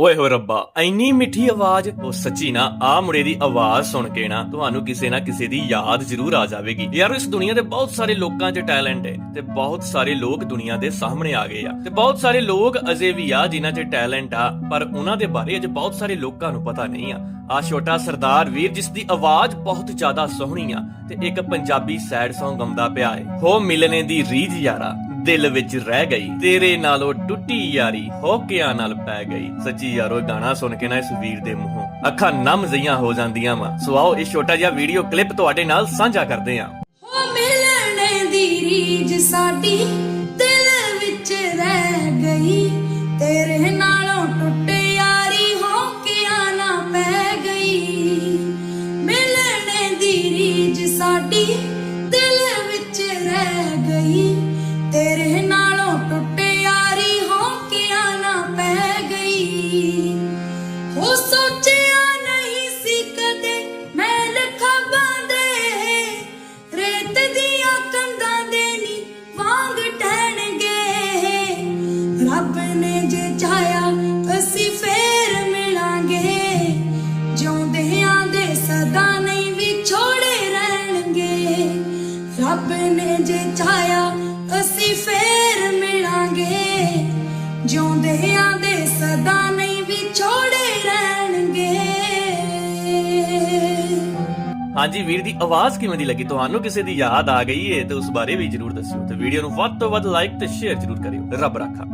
ਓਏ ਹੋ ਰੱਬਾ ਐਨੀ ਮਿੱਠੀ ਆਵਾਜ਼ ਉਹ ਸੱਚੀ ਨਾ ਆ ਮੁੰਡੇ ਦੀ ਆਵਾਜ਼ ਸੁਣ ਕੇ ਨਾ ਤੁਹਾਨੂੰ ਕਿਸੇ ਨਾ ਕਿਸੇ ਦੀ ਯਾਦ ਜ਼ਰੂਰ ਆ ਜਾਵੇਗੀ। ਯਾਰ, ਇਸ ਦੁਨੀਆ ਦੇ ਬਹੁਤ ਸਾਰੇ ਲੋਕਾਂ 'ਚ ਟੈਲੈਂਟ ਹੈ ਤੇ ਬਹੁਤ ਸਾਰੇ ਲੋਕ ਦੁਨੀਆ ਦੇ ਸਾਹਮਣੇ ਆ ਗਏ ਆ। ਤੇ ਬਹੁਤ ਸਾਰੇ ਲੋਕ ਅਜੇ ਵੀ ਆ ਜਿਨ੍ਹਾਂ 'ਚ ਟੈਲੈਂਟ ਆ, ਪਰ ਉਹਨਾਂ ਦੇ ਬਾਰੇ ਅਜੇ ਬਹੁਤ ਸਾਰੇ ਲੋਕਾਂ ਨੂੰ ਪਤਾ ਨਹੀਂ ਆ। ਆ ਛੋਟਾ ਸਰਦਾਰ ਵੀਰ, ਜਿਸ ਦੀ ਆਵਾਜ਼ ਬਹੁਤ ਜ਼ਿਆਦਾ ਸੋਹਣੀ ਆ ਤੇ ਇੱਕ ਪੰਜਾਬੀ ਸੈਡ Song ਗਾਉਂਦਾ ਪਿਆ ਹੈ, ਹੋ ਮਿਲਣੇ ਦੀ ਰੀਝ ਯਾਰਾ। ਦਿਲ ਵਿੱਚ ਰਹਿ ਗਈ। ਤੇਰੇ ਨਾਲੋਂ ਟੁੱਟੀ ਯਾਰੀ ਹੋਕਿਆਂ ਨਾਲ ਪੈ ਗਈ। ਸੱਚੀ ਯਾਰੋ ਗਾਣਾ ਸੁਣ ਕੇ ਨਾ ਇਸ ਵੀਰ ਦੇ ਮੂੰਹੋਂ ਅੱਖਾਂ ਨਮ ਜ਼ਈਆਂ ਹੋ ਜਾਂਦੀਆਂ ਵਾ। ਸੋ ਆਓ, ਇਹ ਛੋਟਾ ਜਿਹਾ ਵੀਡੀਓ ਕਲਿੱਪ ਤੁਹਾਡੇ ਨਾਲ ਸਾਂਝਾ ਕਰਦੇ ਹਾਂ ਹੋ ਮਿਲਣੇ ਦੀ ਰੀਝ ਸਾਡੀ ਦਿਲ ਵਿੱਚ ਰਹਿ ਗਈ। ਤੇਰੇ ਨਾਲੋਂ ਟੁੱਟ ਯਾਰੀ ਹੋ ਕੇ ਨਾ ਪੈ ਗਈ। ਮਿਲਣੇ ਦੀ ਰੀਝ ਸਾਡੀ ਹੋ ਸੋਚਿਆ ਨਹੀਂ ਸੀ ਕਦੇ, ਮੈਂ ਲਖਾਂ ਦੇ ਰੇਤ ਦੀਆਂ ਕੰਧਾਂ ਦੇ ਨੀ ਵਾਂਗ ਟਹਿਣਗੇ ਰੱਬ ਨੇ ਜੇ ਚਾਹਿਆ, ਅਸੀਂ ਫੇਰ ਮਿਲਾਂਗੇ। ਜਿਉਂਦਿਆਂ ਦੇ ਸਦਾ ਨਹੀਂ ਵਿਛੋੜੇ ਰਹਿਣਗੇ। ਰੱਬ ਨੇ ਜੇ ਚਾਹਿਆ, ਅਸੀਂ ਫੇਰ ਮਿਲਾਂਗੇ। ਹਾਂਜੀ ਵੀਰ ਦੀ ਆਵਾਜ਼ ਕਿਵੇਂ ਦੀ ਲੱਗੀ? ਤੁਹਾਨੂੰ ਕਿਸੇ ਦੀ ਯਾਦ ਆ ਗਈ ਹੈ ਤੇ ਉਸ ਬਾਰੇ ਵੀ ਜਰੂਰ ਦੱਸਿਓ ਤੇ ਵੀਡੀਓ ਨੂੰ ਵੱਧ ਤੋਂ ਵੱਧ ਲਾਈਕ ਤੇ ਸ਼ੇਅਰ ਜਰੂਰ ਕਰਿਓ। ਰੱਬ ਰਾਖਾ।